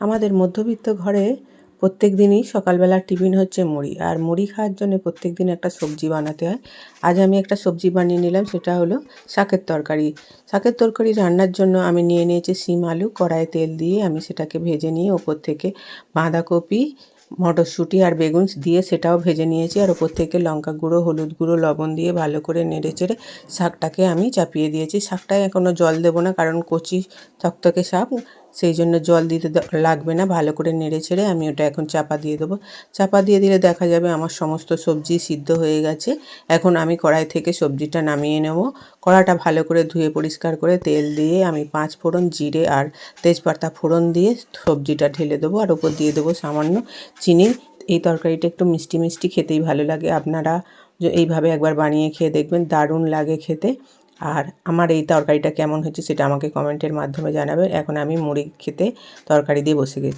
আমাদের মধ্যবিত্ত ঘরে প্রত্যেক দিনই সকালবেলার টিফিন হচ্ছে মুড়ি, আর মুড়ি খাওয়ার জন্য প্রত্যেক দিন একটা সবজি বানাতে হয়। আজ আমি একটা সবজি বানিয়ে নিলাম, সেটা হলো শাকের তরকারি। শাকের তরকারি রান্নার জন্য আমি নিয়ে নিয়েছি শিম আলু, কড়াইয়ে তেল দিয়ে আমি সেটাকে ভেজে নিয়ে ওপর থেকে বাঁধাকপি, মটরশুঁটি আর বেগুন দিয়ে সেটাও ভেজে নিয়েছি। আর ওপর থেকে লঙ্কা গুঁড়ো, হলুদ গুঁড়ো, লবণ দিয়ে ভালো করে নেড়ে চেড়ে শাকটাকে আমি চাপিয়ে দিয়েছি। শাকটায় এখনও জল দেবো না, কারণ কচি থকথকে শাক। সেই জন্য জল দিতে লাগবে না, ভালো করে নেড়ে ছেড়ে আমি ওটা এখন চাপা দিয়ে দেবো। চাপা দিয়ে দিলে দেখা যাবে আমার সমস্ত সবজি সিদ্ধ হয়ে গেছে। এখন আমি কড়াই থেকে সবজিটা নামিয়ে নেব। কড়াটা ভালো করে ধুয়ে পরিষ্কার করে তেল দিয়ে আমি পাঁচ ফোড়ন জিরে আর তেজপাতা ফোড়ন দিয়ে সবজিটা ঢেলে দেবো আর ওপর দিয়ে দেবো সামান্য চিনি। এই তরকারিটা একটু মিষ্টি মিষ্টি খেতেই ভালো লাগে। আপনারা এইভাবে একবার বানিয়ে খেয়ে দেখবেন, দারুণ লাগে খেতে। আর আমার এই তরকারিটা কেমন হয়েছে সেটা আমাকে কমেন্টের মাধ্যমে জানাবে এখন আমি মুড়ি খেতে তরকারি দিয়ে বসে গেছি।